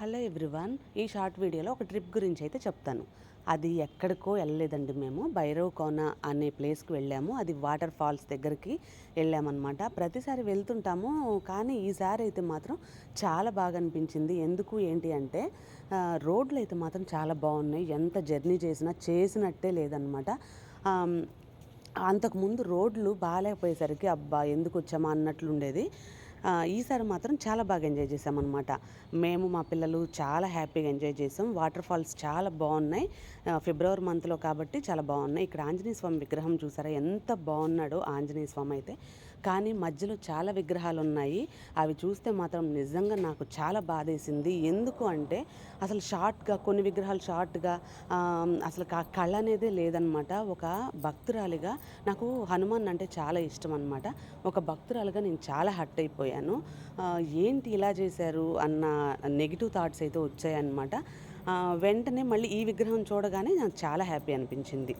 Hello everyone ఈ short వీడియోలో ఒక ట్రిప్ గురించి అయితే చెప్తాను. అది ఎక్కడికో వెళ్ళలేదండి మేము. భైరవ్ కోన అనే ప్లేస్కి వెళ్ళాము. అది వాటర్ ఫాల్స్ దగ్గరికి వెళ్ళామన్నమాట. ప్రతిసారి వెళ్తుంటాము కానీ ఈసారి అయితే మాత్రం చాలా బాగా అనిపించింది. ఎందుకు ఏంటి అంటే రోడ్లు అయితే మాత్రం చాలా బాగున్నాయి. ఎంత జర్నీ చేసినా చేసినట్టే లేదనమాట అంతకుముందు రోడ్లు బాగాలేకపోయేసరికి అబ్బా ఎందుకు వచ్చామా అన్నట్లు ఉండేది ఈసారి మాత్రం చాలా బాగా ఎంజాయ్ చేసామన్నమాట మేము మా పిల్లలు చాలా హ్యాపీగా ఎంజాయ్ చేసాం వాటర్ ఫాల్స్ చాలా బాగున్నాయి. ఫిబ్రవరి మంత్లో కాబట్టి చాలా బాగున్నాయి. ఇక్కడ ఆంజనేయ స్వామి విగ్రహం చూసారా? ఎంత బాగున్నాడో ఆంజనేయ స్వామి అయితే. కానీ మధ్యలో చాలా విగ్రహాలు ఉన్నాయి అవి చూస్తే మాత్రం నిజంగా నాకు చాలా బాధేసింది. ఎందుకు అంటే అసలు షార్ట్గా కొన్ని విగ్రహాలు షార్ట్గా అసలు కళ అనేదే లేదనమాట. ఒక భక్తురాలిగా నాకు హనుమాన్ అంటే చాలా ఇష్టం అనమాట ఒక భక్తురాలుగా నేను చాలా హట్ అయిపోయాను. ఏంటి ఇలా చేశారు అన్న నెగిటివ్ థాట్స్ అయితే వచ్చాయన్నమాట వెంటనే మళ్ళీ ఈ విగ్రహం చూడగానే నాకు చాలా హ్యాపీ అనిపించింది.